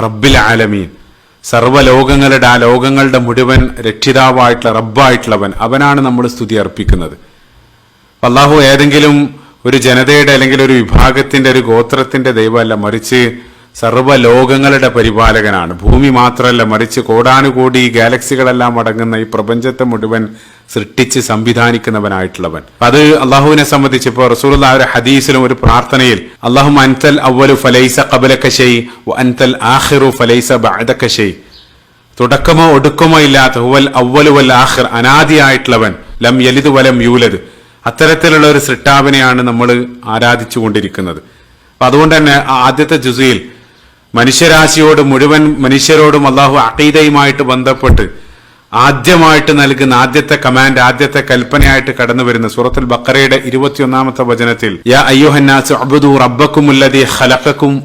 റബ്ബിൽ ആലമീൻ സർവലോകങ്ങളുടെ ആ ലോകങ്ങളുടെ മുഴുവൻ രക്ഷിതാവായിട്ടുള്ള റബ്ബായിട്ടുള്ളവൻ അവനാണ് നമ്മൾ സ്തുതി അർപ്പിക്കുന്നത്. അള്ളാഹു ഏതെങ്കിലും ഒരു ജനതയുടെ അല്ലെങ്കിൽ ഒരു വിഭാഗത്തിന്റെ ഒരു ഗോത്രത്തിന്റെ ദൈവമല്ല മറിച്ച് സർവലോകങ്ങളുടെ പരിപാലകനാണ്. ഭൂമി മാത്രമല്ല മറിച്ച് കോടാനുകോടി ഗാലക്സികളെല്ലാം അടങ്ങുന്ന ഈ പ്രപഞ്ചത്തെ മുഴുവൻ സൃഷ്ടിച്ച് സംവിധാനിക്കുന്നവനായിട്ടുള്ളവൻ. അത് അള്ളാഹുവിനെ സംബന്ധിച്ച് ഇപ്പോൾ റസൂൽ ഹദീസിലും ഒരു പ്രാർത്ഥനയിൽ അള്ളാഹു അൻതൽ അവലു ഫലൈസ കബലക്കശൈ അൻതൽ ആഹിറു ഫലൈസ ബാദക്കശൈ തുടക്കമോ ഒടുക്കമോ ഇല്ലാത്ത ഹുവൽ അവലു വൽ ആഹിർ അനാദിയായിട്ടുള്ളവൻ ലം യലിത് വലം യൂലത് അത്തരത്തിലുള്ള ഒരു സൃഷ്ടാവിനെയാണ് നമ്മൾ ആരാധിച്ചുകൊണ്ടിരിക്കുന്നത്. അതുകൊണ്ട് തന്നെ ആദ്യത്തെ ജുസയിൽ മനുഷ്യരാശിയോട് മുഴുവൻ മനുഷ്യരോടും അള്ളാഹു അഖീദയുമായിട്ട് ബന്ധപ്പെട്ട് ആദ്യമായിട്ട് നൽകുന്ന ആദ്യത്തെ കമാൻഡ് ആദ്യത്തെ കൽപ്പനയായിട്ട് കടന്നു വരുന്ന സൂറത്തുൽ ബക്കറയുടെ ഇരുപത്തിയൊന്നാമത്തെ വചനത്തിൽ യാ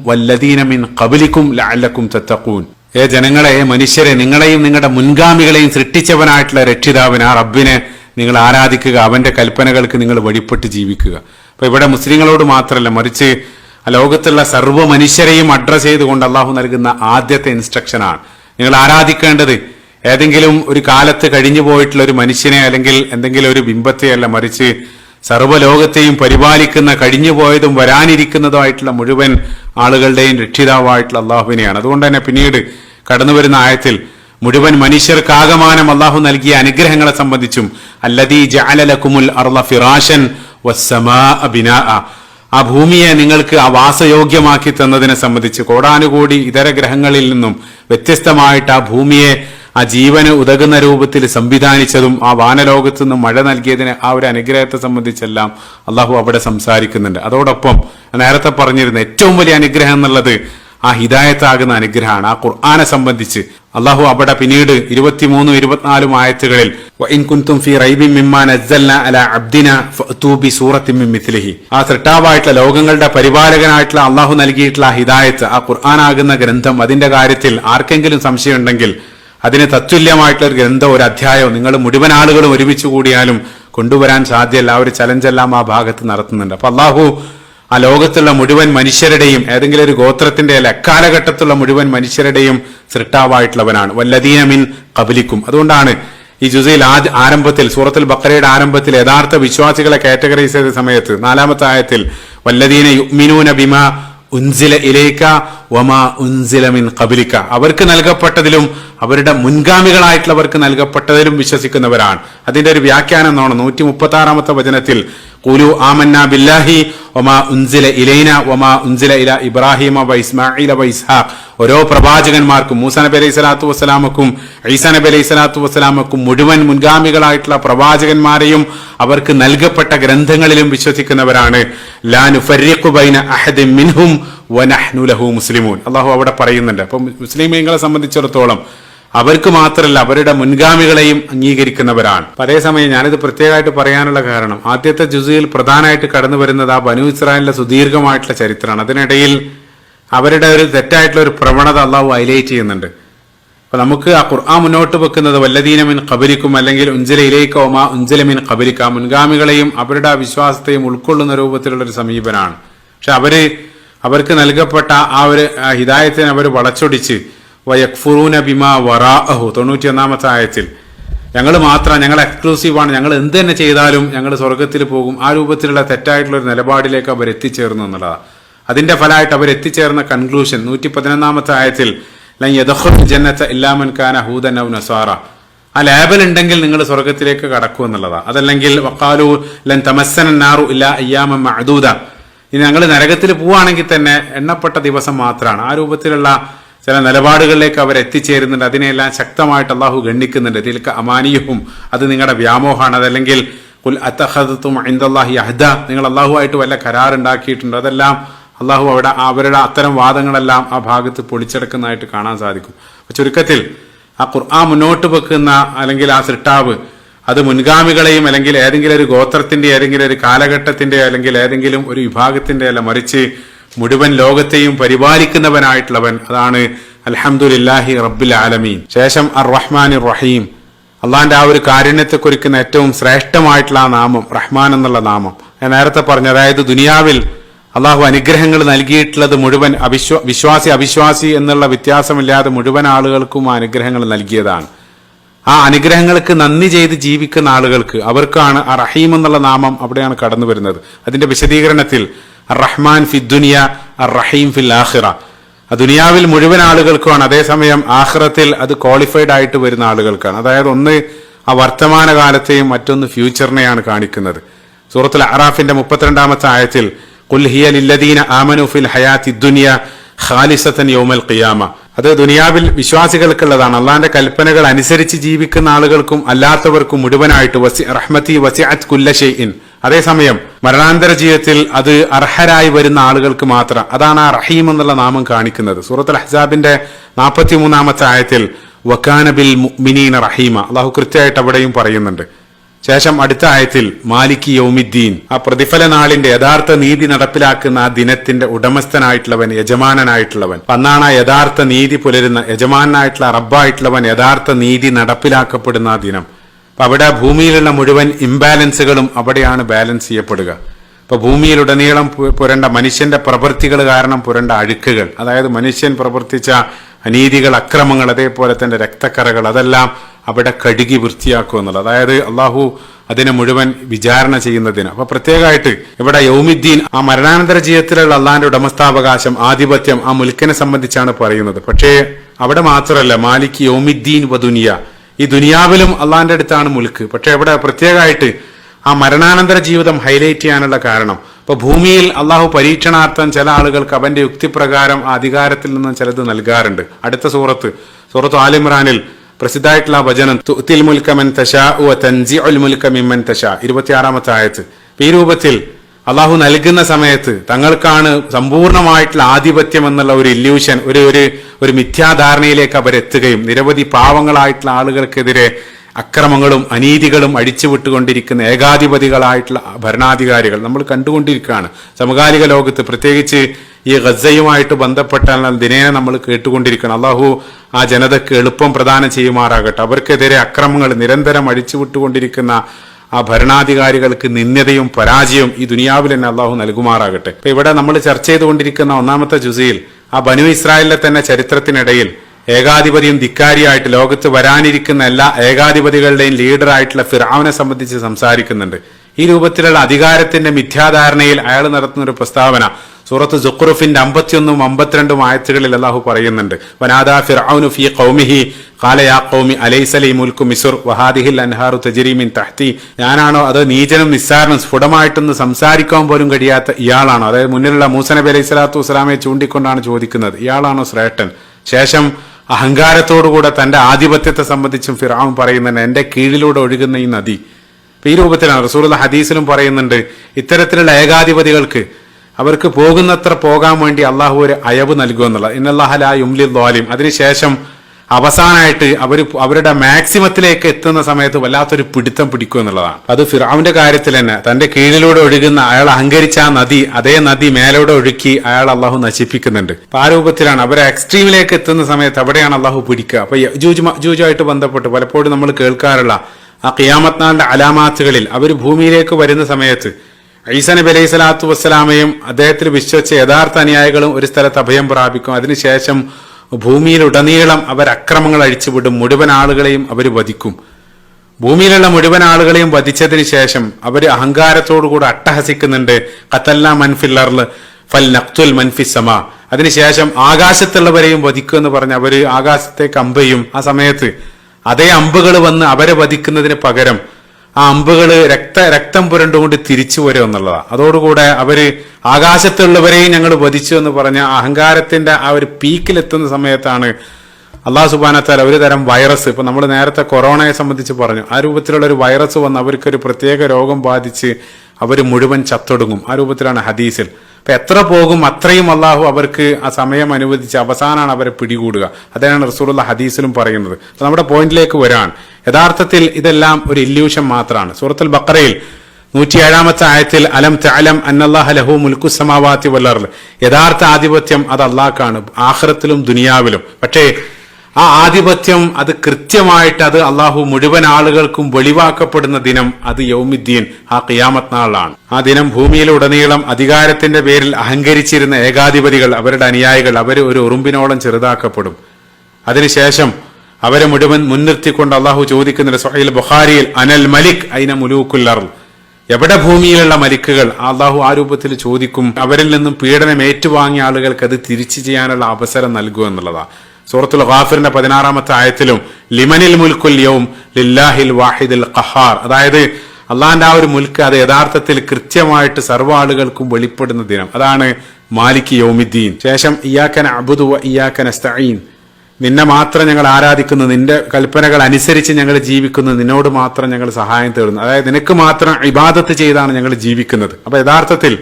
വല്ലദീന മിൻ ഏ ജനങ്ങളെ മനുഷ്യരെ നിങ്ങളെയും നിങ്ങളുടെ മുൻഗാമികളെയും സൃഷ്ടിച്ചവനായിട്ടുള്ള രക്ഷിതാവിന് ആ റബ്ബിനെ നിങ്ങൾ ആരാധിക്കുക അവന്റെ കൽപ്പനകൾക്ക് നിങ്ങൾ വഴിപ്പെട്ട് ജീവിക്കുക. അപ്പൊ ഇവിടെ മുസ്ലിങ്ങളോട് മാത്രമല്ല മറിച്ച് ലോകത്തുള്ള സർവ മനുഷ്യരെയും അഡ്രസ് ചെയ്തുകൊണ്ട് അള്ളാഹു നൽകുന്ന ആദ്യത്തെ ഇൻസ്ട്രക്ഷനാണ് നിങ്ങൾ ആരാധിക്കേണ്ടത്? ഏതെങ്കിലും ഒരു കാലത്ത് കഴിഞ്ഞു പോയിട്ടുള്ള ഒരു മനുഷ്യനെ അല്ലെങ്കിൽ എന്തെങ്കിലും ഒരു ബിംബത്തെ അല്ല മറിച്ച് സർവലോകത്തെയും പരിപാലിക്കുന്ന കഴിഞ്ഞുപോയതും വരാനിരിക്കുന്നതുമായിട്ടുള്ള മുഴുവൻ ആളുകളുടെയും രക്ഷിതാവായിട്ടുള്ള അള്ളാഹുവിനെയാണ്. അതുകൊണ്ട് തന്നെ പിന്നീട് കടന്നു വരുന്ന ആയത്തിൽ മുഴുവൻ മനുഷ്യർക്കാകമാനം അള്ളാഹു നൽകിയ അനുഗ്രഹങ്ങളെ സംബന്ധിച്ചും അല്ലദീ ജഅലലക്കുമുൽ അർള ഫിറാഷൻ ആ ഭൂമിയെ നിങ്ങൾക്ക് ആ വാസയോഗ്യമാക്കി തന്നതിനെ സംബന്ധിച്ച് കോടാനുകൂടി ഇതര ഗ്രഹങ്ങളിൽ നിന്നും വ്യത്യസ്തമായിട്ട് ആ ഭൂമിയെ ആ ജീവന് ഉതകുന്ന രൂപത്തിൽ സംവിധാനിച്ചതും ആ വാനലോകത്തു നിന്നും മഴ നൽകിയതിന് ആ ഒരു അനുഗ്രഹത്തെ സംബന്ധിച്ചെല്ലാം അള്ളാഹു അവിടെ സംസാരിക്കുന്നുണ്ട്. അതോടൊപ്പം നേരത്തെ പറഞ്ഞിരുന്ന ഏറ്റവും വലിയ അനുഗ്രഹം എന്നുള്ളത് ആ ഹിദായത്താകുന്ന അനുഗ്രഹമാണ്. ആ ഖുർആാനെ സംബന്ധിച്ച് അള്ളാഹു അവിടെ പിന്നീട് ഇരുപത്തിമൂന്നും ഇരുപത്തിനാലും ആയത്തുകളിൽ "വഇൻ കുൻതും ഫീ റൈബിൻ മിമ്മാ നസ്സൽന അലാ അബ്ദിന ഫഅ്തൂ ബി സൂറത്തിൻ മിൻ മിത്ലിഹി. ആ സൃഷ്ടാവായിട്ടുള്ള ലോകങ്ങളുടെ പരിപാലകനായിട്ടുള്ള അള്ളാഹു നൽകിയിട്ടുള്ള ഹിദായത്ത് ആ ഖുർആാനാകുന്ന ഗ്രന്ഥം അതിന്റെ കാര്യത്തിൽ ആർക്കെങ്കിലും സംശയമുണ്ടെങ്കിൽ അതിന് തത്തുല്യമായിട്ടുള്ള ഒരു ഗ്രന്ഥം ഒരു അധ്യായം നിങ്ങൾ മുഴുവൻ ആളുകളും ഒരുമിച്ച് കൂടിയാലും കൊണ്ടുവരാൻ സാധ്യമല്ല ആ ഒരു ചലഞ്ചെല്ലാം ആ ഭാഗത്ത് നടത്തുന്നുണ്ട്. അപ്പൊ അള്ളാഹു ആ ലോകത്തുള്ള മുഴുവൻ മനുഷ്യരുടെയും ഏതെങ്കിലും ഒരു ഗോത്രത്തിന്റെ അല്ല എക്കാലഘട്ടത്തുള്ള മുഴുവൻ മനുഷ്യരുടെയും സൃഷ്ടാവായിട്ടുള്ളവനാണ്. വല്ലദീന മിൻ കബലിക്കും അതുകൊണ്ടാണ് ഈ ജുസയിൽ ആദ്യ ആരംഭത്തിൽ സൂറത്തുൽ ബക്കറയുടെ ആരംഭത്തിൽ യഥാർത്ഥ വിശ്വാസികളെ കാറ്റഗറൈസ് ചെയ്ത സമയത്ത് നാലാമത്തെ ആയത്തിൽ വല്ലദീന യുമിനൂന ബിമ ഉൻസില ഇലേക്ക വമാ ഉൻസില മിൻ കബലിക്ക അവർക്ക് നൽകപ്പെട്ടതിലും അവരുടെ മുൻഗാമികളായിട്ടുള്ളവർക്ക് നൽകപ്പെട്ടതിലും വിശ്വസിക്കുന്നവരാണ്. അതിന്റെ ഒരു വ്യാഖ്യാനം എന്നാണ് നൂറ്റി മുപ്പത്തി ആറാമത്തെ വചനത്തിൽ കുലു ആമന്ന ബില്ലാഹി ഒമാ ഉൻസില ഇലൈന ഒമാ ഉൻസില ഇല ഇബ്രാഹിമ വൈസ്മായില വൈസ്ഹാഖ് ഓരോ പ്രവാചകന്മാർക്കും മൂസ നബി അലൈഹി സ്വലാത്തു വസ്സലാമക്കും ഈസാ നബി അലൈഹി സ്വലാത്തു വസ്സലാമക്കും മുഴുവൻ മുൻഗാമികളായിട്ടുള്ള പ്രവാചകന്മാരെയും അവർക്ക് നൽകപ്പെട്ട ഗ്രന്ഥങ്ങളിലും വിശ്വസിക്കുന്നവരാണ്. ലാനു നുഫർരിഖു ബൈന അഹദിൻ മിൻഹും വനഹ്നു ലഹു മുസ്ലിമൂൻ. അള്ളാഹു അവിടെ പറയുന്നുണ്ട്. അപ്പം മുസ്ലിമീങ്ങളെ സംബന്ധിച്ചിടത്തോളം അവർക്ക് മാത്രമല്ല അവരുടെ മുൻഗാമികളെയും അംഗീകരിക്കുന്നവരാണ്. അതേസമയം ഞാനിത് പ്രത്യേകമായിട്ട് പറയാനുള്ള കാരണം ആദ്യത്തെ ജുസിയിൽ പ്രധാനമായിട്ട് കടന്നു വരുന്നത് ആ ബനു ഇസ്രായേലിന്റെ സുദീർഘമായിട്ടുള്ള ചരിത്രമാണ്. അതിനിടയിൽ അവരുടെ ഒരു തെറ്റായിട്ടുള്ള ഒരു പ്രവണത അള്ളാഹു ഹൈലൈറ്റ് ചെയ്യുന്നുണ്ട്. അപ്പൊ നമുക്ക് ആ ഖുർആൻ മുന്നോട്ട് വെക്കുന്നത് വല്ലദീനമിൻ കബലിക്കും അല്ലെങ്കിൽ ഉഞ്ചല ഒമാ ഉഞ്ചലമിൻ കബലിക്ക മുൻഗാമികളെയും അവരുടെ ആ വിശ്വാസത്തെയും ഉൾക്കൊള്ളുന്ന രൂപത്തിലുള്ള ഒരു സമീപനമാണ് പക്ഷെ അവർ അവർക്ക് നൽകപ്പെട്ട ആ ഒരു ഹിദായത്തിനെ അവർ വളച്ചൊടിച്ച് വയക്ഫുറൂന ബിമാ വറാഅഹു. തൊണ്ണൂറ്റി ഒന്നാമത്തെ ആയത്തിൽ ഞങ്ങൾ മാത്രം ഞങ്ങൾ എക്സ്ക്ലൂസീവാണ് ഞങ്ങൾ എന്ത് തന്നെ ചെയ്താലും ഞങ്ങൾ സ്വർഗത്തിൽ പോകും. ആ രൂപത്തിലുള്ള തെറ്റായിട്ടുള്ള ഒരു നിലപാടിലേക്ക് അവർ എത്തിച്ചേർന്നു എന്നുള്ളതാണ്. അതിന്റെ ഫലമായിട്ട് അവർ എത്തിച്ചേർന്ന കൺക്ലൂഷൻ നൂറ്റി പതിനൊന്നാമത്തെ ആയത്തിൽ ജന്നത്ത ഇല്ലാമൻ കാന ഹൂദൻ ഔ നസാറ. ആ ലേബൽ ഉണ്ടെങ്കിൽ നിങ്ങൾ സ്വർഗത്തിലേക്ക് കടക്കൂ എന്നുള്ളതാണ്. അതല്ലെങ്കിൽ വക്കാലു ലൻ തമസ്സൻ നാറു ഇല്ല അയ്യാമ മഅദൂദ. ഇനി ഞങ്ങൾ നരകത്തിൽ പോവുകയാണെങ്കിൽ തന്നെ എണ്ണപ്പെട്ട ദിവസം മാത്രമാണ്. ആ രൂപത്തിലുള്ള ചില നിലപാടുകളിലേക്ക് അവർ എത്തിച്ചേരുന്നുണ്ട്. അതിനെല്ലാം ശക്തമായിട്ട് അള്ളാഹു ഗണ്ണിക്കുന്നുണ്ട് തിൽക്ക അമാനിയും അത് നിങ്ങളുടെ വ്യാമോഹമാണ്. അതല്ലെങ്കിൽ കുൽ അത്തഹദത്തും ഇന്ദാഹി അഹ്ദ നിങ്ങൾ അള്ളാഹുമായിട്ട് വല്ല കരാറുണ്ടാക്കിയിട്ടുണ്ട്. അതെല്ലാം അള്ളാഹു അവിടെ അവരുടെ അത്തരം വാദങ്ങളെല്ലാം ആ ഭാഗത്ത് പൊളിച്ചെടുക്കുന്നതായിട്ട് കാണാൻ സാധിക്കും. ചുരുക്കത്തിൽ ആ ഖുർആൻ മുന്നോട്ട് വെക്കുന്ന അല്ലെങ്കിൽ ആ സൃഷ്ടാവ് അത് മുൻഗാമികളെയും അല്ലെങ്കിൽ ഏതെങ്കിലും ഒരു ഗോത്രത്തിന്റെ ഏതെങ്കിലും ഒരു കാലഘട്ടത്തിന്റെ അല്ലെങ്കിൽ ഏതെങ്കിലും ഒരു വിഭാഗത്തിന്റെ അല്ല മറിച്ച് മുഴുവൻ ലോകത്തെയും പരിപാലിക്കുന്നവനായിട്ടുള്ളവൻ അതാണ് അലഹമുല്ലാഹി റബ്ബിൽ ആലമീൻ. ശേഷം അർ റഹ്മാൻ റഹീം അള്ളാന്റെ ആ ഒരു കാരുണ്യത്തെ കുറിക്കുന്ന ഏറ്റവും ശ്രേഷ്ഠമായിട്ടുള്ള ആ നാമം റഹ്മാൻ എന്നുള്ള നാമം. ഞാൻ നേരത്തെ പറഞ്ഞു അതായത് ദുനിയാവിൽ അള്ളാഹു അനുഗ്രഹങ്ങൾ നൽകിയിട്ടുള്ളത് മുഴുവൻ അവിശ്വ വിശ്വാസി അവിശ്വാസി എന്നുള്ള വ്യത്യാസമില്ലാതെ മുഴുവൻ ആളുകൾക്കും ആ അനുഗ്രഹങ്ങൾ നൽകിയതാണ്. ആ അനുഗ്രഹങ്ങൾക്ക് നന്ദി ചെയ്ത് ജീവിക്കുന്ന ആളുകൾക്ക് അവർക്കാണ് ആ റഹീം എന്നുള്ള നാമം അവിടെയാണ് കടന്നു വരുന്നത് അതിന്റെ വിശദീകരണത്തിൽ അർ റഹ്മാൻ ഫി ദുനിയ അർ റഹീം ഫിൽ ആഹിറ ദുനിയാവിൽ മുഴുവൻ ആളുകൾക്കുമാണ്. അതേസമയം ആഹ്റത്തിൽ അത് ക്വാളിഫൈഡ് ആയിട്ട് വരുന്ന ആളുകൾക്കാണ്. അതായത് ഒന്ന് ആ വർത്തമാന കാലത്തെയും മറ്റൊന്ന് ഫ്യൂച്ചറിനെയാണ് കാണിക്കുന്നത്. സൂറത്തുൽ അറാഫിന്റെ മുപ്പത്തിരണ്ടാമത്തെ ആയത്തിൽ "ഖുൽ ഹിയ ആമനുഫിൽ ആമനു ഫിൽ ഹയാത്തി ദുനിയ ഖാലിസത്തൻ യോമൽ ഖിയാമ. അത് ദുനിയാവിൽ വിശ്വാസികൾക്കുള്ളതാണ്. അള്ളാന്റെ കൽപ്പനകൾ അനുസരിച്ച് ജീവിക്കുന്ന ആളുകൾക്കും അല്ലാത്തവർക്കും മുഴുവനായിട്ട് വസി റഹ്മത്തി വസിഅത്ത് കുല്ല ഷെയ്ഇൻ അതേസമയം മരണാന്തര ജീവിതത്തിൽ അത് അർഹരായി വരുന്ന ആളുകൾക്ക് മാത്രം അതാണ് ആ റഹീം എന്നുള്ള നാമം കാണിക്കുന്നത്. സൂറത്തുൽ അഹ്സാബിന്റെ നാൽപ്പത്തി മൂന്നാമത്തെ ആയത്തിൽ വക്കാനബിൽ ബിൽ മുഅ്മിനീന റഹീമ. അള്ളാഹു കൃത്യമായിട്ട് അവിടെയും പറയുന്നുണ്ട്. ശേഷം അടുത്ത ആയത്തിൽ മാലിക് യൗമിദ്ദീൻ. ആ പ്രതിഫല നാളിന്റെ യഥാർത്ഥ നീതി നടപ്പിലാക്കുന്ന ആ ദിനത്തിന്റെ ഉടമസ്ഥനായിട്ടുള്ളവൻ യജമാനായിട്ടുള്ളവൻ അന്നാണ് ആ യഥാർത്ഥ നീതി പുലരുന്ന യജമാനായിട്ടുള്ള റബ്ബായിട്ടുള്ളവൻ യഥാർത്ഥ നീതി നടപ്പിലാക്കപ്പെടുന്ന ആ ദിനം. അപ്പൊ അവിടെ ഭൂമിയിലുള്ള മുഴുവൻ ഇംബാലൻസുകളും അവിടെയാണ് ബാലൻസ് ചെയ്യപ്പെടുക. ഇപ്പൊ ഭൂമിയിലുടനീളം പുരണ്ട മനുഷ്യന്റെ പ്രവൃത്തികൾ കാരണം പുരണ്ട അഴുക്കുകൾ. അതായത് മനുഷ്യൻ പ്രവർത്തിച്ച അനീതികൾ അക്രമങ്ങൾ അതേപോലെ തന്നെ രക്തക്കറകൾ അതെല്ലാം അവിടെ കഴുകി വൃത്തിയാക്കുക എന്നുള്ളത്. അതായത് അള്ളാഹു അതിനെ മുഴുവൻ വിചാരണ ചെയ്യുന്നതിന്. അപ്പൊ പ്രത്യേകമായിട്ട് ഇവിടെ യൗമിദ്ദീൻ ആ മരണാനന്തര ജീവിതത്തിലുള്ള അള്ളാഹിന്റെ ഉടമസ്ഥാവകാശം ആധിപത്യം ആ മുൽക്കിനെ സംബന്ധിച്ചാണ് പറയുന്നത്. പക്ഷേ അവിടെ മാത്രമല്ല മാലിക് യൗമിദ്ദീൻ വദുനിയ ഈ ദുനിയാവിലും അള്ളാഹിന്റെ അടുത്താണ് മുൽക്ക്. പക്ഷെ ഇവിടെ പ്രത്യേകമായിട്ട് ആ മരണാനന്തര ജീവിതം ഹൈലൈറ്റ് ചെയ്യാനുള്ള കാരണം. ഇപ്പൊ ഭൂമിയിൽ അള്ളാഹു പരീക്ഷണാർത്ഥം ചില ആളുകൾക്ക് അവന്റെ യുക്തിപ്രകാരം അധികാരത്തിൽ നിന്ന് ചിലത് നൽകാറുണ്ട്. അടുത്ത സൂറത്ത് സൂറത്ത് ആലിമ്രാനിൽ പ്രസിദ്ധമായിട്ടുള്ള വചനം തുത്തിൽ മുൽക്കമൻ തശാ ഉൻ തൻസി തശാ ഇരുപത്തിയാറാമത്തെ ആയത്ത്. ഈ രൂപത്തിൽ അള്ളാഹു നൽകുന്ന സമയത്ത് തങ്ങൾക്കാണ് സമ്പൂർണമായിട്ടുള്ള ആധിപത്യം എന്നുള്ള ഒരു ഇല്യൂഷൻ ഒരു ഒരു ഒരു മിഥ്യാധാരണയിലേക്ക് അവരെത്തുകയും നിരവധി പാവങ്ങളായിട്ടുള്ള ആളുകൾക്കെതിരെ അക്രമങ്ങളും അനീതികളും അടിച്ചുവിട്ടുകൊണ്ടിരിക്കുന്ന ഏകാധിപതികളായിട്ടുള്ള ഭരണാധികാരികൾ നമ്മൾ കണ്ടുകൊണ്ടിരിക്കുകയാണ്. സമകാലിക ലോകത്ത് പ്രത്യേകിച്ച് ഈ ഗസയുമായിട്ട് ബന്ധപ്പെട്ട ദിനേന നമ്മൾ കേട്ടുകൊണ്ടിരിക്കണം അള്ളാഹു ആ ജനതയ്ക്ക് എളുപ്പം പ്രദാനം ചെയ്യുമാറാകട്ടെ. അവർക്കെതിരെ അക്രമങ്ങൾ നിരന്തരം അടിച്ചുവിട്ടുകൊണ്ടിരിക്കുന്ന ആ ഭരണാധികാരികൾക്ക് നിന്ദതയും പരാജയവും ഈ ദുനിയാവിൽ തന്നെ അള്ളാഹു നൽകുമാറാകട്ടെ. ഇപ്പൊ ഇവിടെ നമ്മൾ ചർച്ച ചെയ്തുകൊണ്ടിരിക്കുന്ന ഒന്നാമത്തെ ജുസയിൽ ആ ബനു ഇസ്രായേലിലെ തന്നെ ചരിത്രത്തിനിടയിൽ ഏകാധിപതിയും ധിക്കാരിയായിട്ട് ലോകത്ത് വരാനിരിക്കുന്ന എല്ലാ ഏകാധിപതികളുടെയും ലീഡറായിട്ടുള്ള ഫിറാവിനെ സംബന്ധിച്ച് സംസാരിക്കുന്നുണ്ട്. ഈ രൂപത്തിലുള്ള അധികാരത്തിന്റെ മിഥ്യാധാരണയിൽ അയാൾ നടത്തുന്ന ഒരു പ്രസ്താവന സൂറത്ത് ജുഖ്റുഫിന്റെ അമ്പത്തിയൊന്നും അമ്പത്തിരണ്ടും ആയത്തുകളിൽ അള്ളാഹു പറയുന്നുണ്ട്. വനാദാ ഫിർഔനു ഫീ ഖൗമിഹി ഖാല യാ ഖൗമി അലൈസലി മുൽക്കു മിസുർ വഹാദിഹിൽ അൻഹാറു തജരീമിൻ തഹ്തി. ഞാനാണോ അത് നീചനും നിസ്സാരനും സ്ഫുടമായിട്ടൊന്ന് സംസാരിക്കാൻ പോലും കഴിയാത്ത ഇയാളാണോ? അതായത് മുന്നിലുള്ള മൂസ നബി അലൈഹി സ്വലാത്തു വസ്സലാമെ ചൂണ്ടിക്കൊണ്ടാണ് ചോദിക്കുന്നത്. ഇയാളാണോ ശ്രേഷ്ഠൻ? ശേഷം അഹങ്കാരത്തോടുകൂടെ തന്റെ ആധിപത്യത്തെ സംബന്ധിച്ചും ഫിറാവും പറയുന്നുണ്ട് എന്റെ കീഴിലൂടെ ഒഴുകുന്ന ഈ നദി. ഈ രൂപത്തിലാണ് റസൂലുള്ള ഹദീസിലും പറയുന്നുണ്ട് ഇത്തരത്തിലുള്ള ഏകാധിപതികൾക്ക് അവർക്ക് പോകുന്നത്ര പോകാൻ വേണ്ടി അള്ളാഹു ഒരു അയവ് നൽകുമെന്നുള്ളത്. ഇന്നല്ലാഹല യുംലി ദ്വാലിം അതിനുശേഷം അവസാനമായിട്ട് അവർ അവരുടെ മാക്സിമത്തിലേക്ക് എത്തുന്ന സമയത്ത് വല്ലാത്തൊരു പിടുത്തം പിടിക്കും എന്നുള്ളതാണ്. അത് ഫിറാവിന്റെ കാര്യത്തിൽ തന്നെ തന്റെ കീഴിലൂടെ ഒഴുകുന്ന അയാൾ അഹങ്കരിച്ച ആ നദി അതേ നദി മേലോടെ ഒഴുക്കി അയാൾ അള്ളാഹു നശിപ്പിക്കുന്നുണ്ട്. ആ രൂപത്തിലാണ് അവരെ എക്സ്ട്രീമിലേക്ക് എത്തുന്ന സമയത്ത് അവിടെയാണ് അള്ളാഹു പിടിക്കുക. അപ്പൊ ജൂജ് ജൂജുമായിട്ട് ബന്ധപ്പെട്ട് പലപ്പോഴും നമ്മൾ കേൾക്കാറുള്ള ആ ഖിയാമത്ത് നാളിന്റെ അലാമാത്തുകളിൽ അവർ ഭൂമിയിലേക്ക് വരുന്ന സമയത്ത് ഈസ നബി അലൈഹി സ്വലാത്തു വസ്സലാമയും അദ്ദേഹത്തിൽ വിശ്വസിച്ച യഥാർത്ഥ അനുയായികളും ഒരു സ്ഥലത്ത് അഭയം പ്രാപിക്കും. അതിനുശേഷം ഭൂമിയിലുടനീളം അവർ അക്രമങ്ങൾ അഴിച്ചുവിടും. മുഴുവൻ ആളുകളെയും അവർ വധിക്കും. ഭൂമിയിലുള്ള മുഴുവൻ ആളുകളെയും വധിച്ചതിന് ശേഷം അവർ അഹങ്കാരത്തോടുകൂടെ അട്ടഹസിക്കുന്നുണ്ട്. കത്തല്ല മൻഫില്ലറിൽ ഫൽ നഖ്തുൽ മൻഫി സമ. അതിനുശേഷം ആകാശത്തുള്ളവരെയും വധിക്കും എന്ന് പറഞ്ഞ് അവർ ആകാശത്തേക്ക് അമ്പയും ആ സമയത്ത്. അതേ അമ്പുകൾ വന്ന് അവരെ വധിക്കുന്നതിന് പകരം ആ അമ്പുകൾ രക്ത രക്തം പുരണ്ടുകൊണ്ട് തിരിച്ചു വരും എന്നുള്ളതാണ് അതോടുകൂടെ അവർ ആകാശത്തുള്ളവരെയും ഞങ്ങൾ വധിച്ചു എന്ന് പറഞ്ഞ അഹങ്കാരത്തിന്റെ ആ ഒരു പീക്കിലെത്തുന്ന സമയത്താണ് അള്ളാഹു സുബാനത്താൽ ഒരു തരം വൈറസ്. ഇപ്പൊ നമ്മൾ നേരത്തെ കൊറോണയെ സംബന്ധിച്ച് പറഞ്ഞു. ആ രൂപത്തിലുള്ള ഒരു വൈറസ് വന്ന് അവർക്കൊരു പ്രത്യേക രോഗം ബാധിച്ച് അവർ മുഴുവൻ ചത്തൊടുങ്ങും. ആ രൂപത്തിലാണ് ഹദീസിൽ. അപ്പൊ എത്ര പോകും അത്രയും അള്ളാഹു അവർക്ക് ആ സമയം അനുവദിച്ച് അവസാനമാണ് അവരെ പിടികൂടുക. അതാണ് റസൂലുള്ള ഹദീസിലും പറയുന്നത്. അപ്പൊ നമ്മുടെ പോയിന്റിലേക്ക് വരാൻ. യഥാർത്ഥത്തിൽ ഇതെല്ലാം ഒരു ഇല്യൂഷൻ മാത്രമാണ് സൂറത്തുൽ ബക്കറയിൽ നൂറ്റിയേഴാമത്തെ ആയത്തിൽ അലം തലം അന്നല്ലാഹ ലഹു മുൽക്കു സമാവാത്തി വല്ലർ യഥാർത്ഥ ആധിപത്യം അത് അള്ളാഹ്ക്കാണ് ആഹ്റത്തിലും ദുനിയാവിലും. പക്ഷേ ആ ആധിപത്യം അത് കൃത്യമായിട്ട് അത് അള്ളാഹു മുഴുവൻ ആളുകൾക്കും വെളിവാക്കപ്പെടുന്ന ദിനം അത് യൗമിദ്ദീൻ ആ ഖിയാമത്ത് നാളാണ്. ആ ദിനം ഭൂമിയിലുടനീളം അധികാരത്തിന്റെ പേരിൽ അഹങ്കരിച്ചിരുന്ന ഏകാധിപതികൾ അവരുടെ അനുയായികൾ അവർ ഒരു ഉറുമ്പിനോളം ചെറുതാക്കപ്പെടും. അതിനുശേഷം അവരെ മുഴുവൻ മുൻനിർത്തിക്കൊണ്ട് അള്ളാഹു ചോദിക്കുന്നുണ്ട് സൊഹൈൽ ബുഖാരിയിൽ അനൽ മലിക് അയിന മുലൂക്കുല്ലർ എവിടെ ഭൂമിയിലുള്ള മലിക്കുകൾ? അള്ളാഹു ആ രൂപത്തിൽ ചോദിക്കും. അവരിൽ നിന്നും പീഡനം ഏറ്റുവാങ്ങിയ ആളുകൾക്ക് അത് തിരിച്ചു ചെയ്യാനുള്ള അവസരം നൽകുക എന്നുള്ളതാ. സൂറത്തുൽ ഖാഫിറിന്റെ പതിനാറാമത്തെ ആയത്തിലും ലിമനിൽ മുൽക്കുൽ യൗം ലില്ലാഹിൽ വാഹിദിൽ ഖഹാർ. അതായത് അള്ളാഹിന്റെ ആ ഒരു മുൽക്ക് അത് യഥാർത്ഥത്തിൽ കൃത്യമായിട്ട് സർവ ആളുകൾക്കും വെളിപ്പെടുന്ന ദിനം. അതാണ് മാലിക് യൗമിദ്ദീൻ. ശേഷം ഇയാക്കൻ അബുദ് ഇയാക്കൻ അസ്തഈൻ നിന്നെ മാത്രം ഞങ്ങൾ ആരാധിക്കുന്നു. നിന്റെ കൽപ്പനകൾ അനുസരിച്ച് ഞങ്ങൾ ജീവിക്കുന്നു. നിന്നോട് മാത്രം ഞങ്ങൾ സഹായം തേടുന്നു. അതായത് നിനക്ക് മാത്രം ഇബാദത്ത് ചെയ്താണ് ഞങ്ങൾ ജീവിക്കുന്നത്. അപ്പൊ യഥാർത്ഥത്തിൽ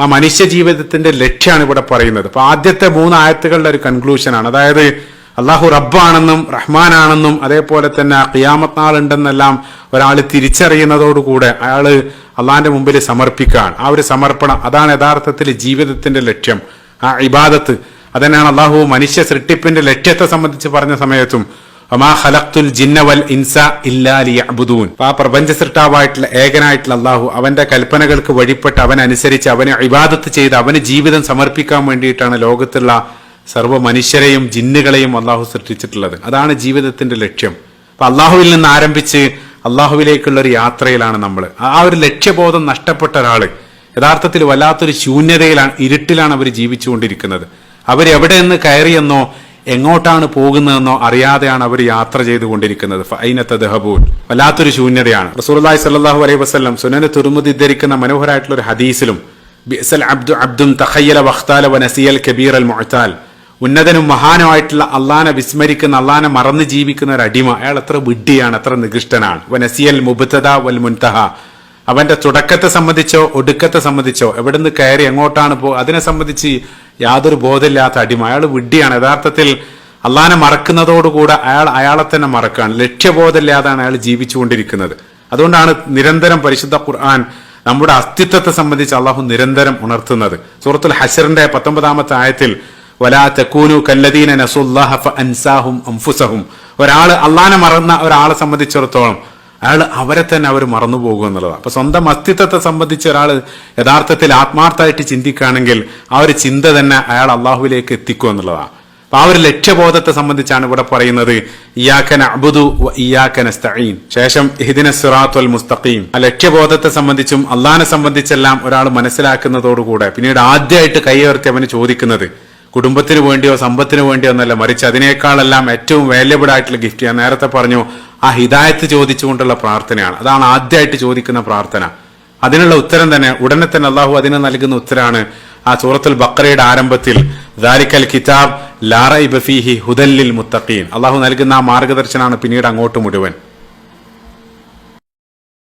ആ മനുഷ്യ ജീവിതത്തിന്റെ ലക്ഷ്യമാണ് ഇവിടെ പറയുന്നത്. അപ്പൊ ആദ്യത്തെ മൂന്ന് ആയത്തുകളുടെ ഒരു കൺക്ലൂഷനാണ് അതായത് അള്ളാഹു റബ്ബാണെന്നും റഹ്മാനാണെന്നും അതേപോലെ തന്നെ ഖിയാമത്ത് നാളുണ്ടെന്നെല്ലാം ഒരാൾ തിരിച്ചറിയുന്നതോടുകൂടെ അയാൾ അള്ളാഹിന്റെ മുമ്പിൽ സമർപ്പിക്കുകയാണ്. ആ ഒരു സമർപ്പണം അതാണ് യഥാർത്ഥത്തിൽ ജീവിതത്തിന്റെ ലക്ഷ്യം. ആ ഇബാദത്ത് അതന്നെയാണ് അള്ളാഹു മനുഷ്യ സൃഷ്ടിപ്പിന്റെ ലക്ഷ്യത്തെ സംബന്ധിച്ച് പറഞ്ഞ സമയത്തും ഒമാ ആ പ്രപഞ്ച സൃഷ്ടാവായിട്ടുള്ള ഏകനായിട്ടുള്ള അള്ളാഹു അവന്റെ കൽപ്പനകൾക്ക് വഴിപ്പെട്ട് അവനനുസരിച്ച് അവനെ ഇബാദത്ത് ചെയ്ത് അവന് ജീവിതം സമർപ്പിക്കാൻ വേണ്ടിയിട്ടാണ് ലോകത്തുള്ള സർവ മനുഷ്യരെയും ജിന്നുകളെയും അള്ളാഹു സൃഷ്ടിച്ചിട്ടുള്ളത്. അതാണ് ജീവിതത്തിന്റെ ലക്ഷ്യം. അപ്പൊ അള്ളാഹുവിൽ നിന്ന് ആരംഭിച്ച് അള്ളാഹുവിലേക്കുള്ള ഒരു യാത്രയിലാണ് നമ്മൾ ആ ഒരു ലക്ഷ്യബോധം നഷ്ടപ്പെട്ട ഒരാൾ യഥാർത്ഥത്തിൽ വല്ലാത്തൊരു ശൂന്യതയിലാണ് ഇരുട്ടിലാണ് അവർ ജീവിച്ചുകൊണ്ടിരിക്കുന്നത്. അവരെവിടെ നിന്ന് കയറിയെന്നോ എങ്ങോട്ടാണ് പോകുന്നതെന്നോ അറിയാതെയാണ് അവർ യാത്ര ചെയ്തുകൊണ്ടിരിക്കുന്നത്. ഫൈനത്ത് ദഹബൂൻ വല്ലാത്തൊരു ശൂന്യതയാണ്. റസൂലി സല്ലാഹു അലൈഹി വസ്ലം സുനന് തുറമുതി ധരിക്കുന്ന മനോഹരമായിട്ടുള്ള ഒരു ഹദീസിലും ബിഅസൽ അബ്ദു അബ്ദും തഹയ്യല വഖ്താല വനസിയൽ കബീർ അൽ മുഅത്താൽ ഉന്നതനും മഹാനുമായിട്ടുള്ള അള്ളാനെ വിസ്മരിക്കുന്ന അള്ളാനെ മറന്ന് ജീവിക്കുന്ന ഒരു അടിമ. അയാൾ എത്ര വിഡ്ഢിയാണ് എത്ര നികൃഷ്ടനാണ്. വനസിയൽ മുബത്തദ വൽ മുൻതഹ. അവന്റെ തുടക്കത്തെ സംബന്ധിച്ചോ ഒടുക്കത്തെ സംബന്ധിച്ചോ എവിടുന്ന് കയറി എങ്ങോട്ടാണ് പോ അതിനെ സംബന്ധിച്ച് യാതൊരു ബോധമില്ലാത്ത അടിമ. അയാൾ വിഡ്ഢിയാണ്. യഥാർത്ഥത്തിൽ അള്ളാനെ മറക്കുന്നതോടുകൂടെ അയാൾ അയാളെ തന്നെ മറക്കാണ് ലക്ഷ്യബോധമില്ലാതാണ് അയാൾ ജീവിച്ചുകൊണ്ടിരിക്കുന്നത്. അതുകൊണ്ടാണ് നിരന്തരം പരിശുദ്ധ ഖുർആൻ നമ്മുടെ അസ്തിത്വത്തെ സംബന്ധിച്ച് അള്ളാഹു നിരന്തരം ഉണർത്തുന്നത്. സൂറത്തുൽ ഹസറിന്റെ പത്തൊമ്പതാമത്തെ ആയത്തിൽ വലാ തെക്കൂനു കല്ലദീന നസുല്ലാഹ അംഫുസഹും. ഒരാൾ അള്ളാനെ മറന്ന ഒരാളെ സംബന്ധിച്ചിടത്തോളം അയാൾ അവരെ തന്നെ അവർ മറന്നു പോകും എന്നുള്ളതാണ്. അപ്പൊ സ്വന്തം അസ്തിത്വത്തെ സംബന്ധിച്ച് ഒരാൾ യഥാർത്ഥത്തിൽ ആത്മാർത്ഥമായിട്ട് ചിന്തിക്കുകയാണെങ്കിൽ ആ ഒരു ചിന്ത തന്നെ അയാൾ അള്ളാഹുവിലേക്ക് എത്തിക്കും എന്നുള്ളതാണ്. അപ്പൊ ആ ഒരു ലക്ഷ്യബോധത്തെ സംബന്ധിച്ചാണ് ഇവിടെ പറയുന്നത് ഇയാക്കൻ അബുദു ഇയാക്കൻ ശേഷം ഹിദിന സിറാത്തുൽ മുസ്തഖീം. ആ ലക്ഷ്യബോധത്തെ സംബന്ധിച്ചും അള്ളാഹിനെ സംബന്ധിച്ചെല്ലാം ഒരാൾ മനസ്സിലാക്കുന്നതോടുകൂടെ പിന്നീട് ആദ്യമായിട്ട് കൈയുയർത്തി അവന് ചോദിക്കുന്നത് കുടുംബത്തിന് വേണ്ടിയോ സമ്പത്തിന് വേണ്ടിയോ എന്നല്ല മറിച്ച് അതിനേക്കാളെല്ലാം ഏറ്റവും വാല്യബിൾ ആയിട്ടുള്ള ഗിഫ്റ്റ് ഞാൻ നേരത്തെ പറഞ്ഞു ആ ഹിദായത്ത് ചോദിച്ചുകൊണ്ടുള്ള പ്രാർത്ഥനയാണ്. അതാണ് ആദ്യമായിട്ട് ചോദിക്കുന്ന പ്രാർത്ഥന. അതിനുള്ള ഉത്തരം തന്നെ ഉടനെ തന്നെ അള്ളാഹു അതിന് നൽകുന്ന ഉത്തരാണ് ആ സൂറത്തുൽ ബക്കറയുടെ ആരംഭത്തിൽ ദാരിക്കൽ കിതാബ് ലാറൈ ബഫീഹി ഹുദല്ലിൽ മുത്തഖീൻ. അള്ളാഹു നൽകുന്ന ആ മാർഗദർശനാണ് പിന്നീട് അങ്ങോട്ട് മുഴുവൻ.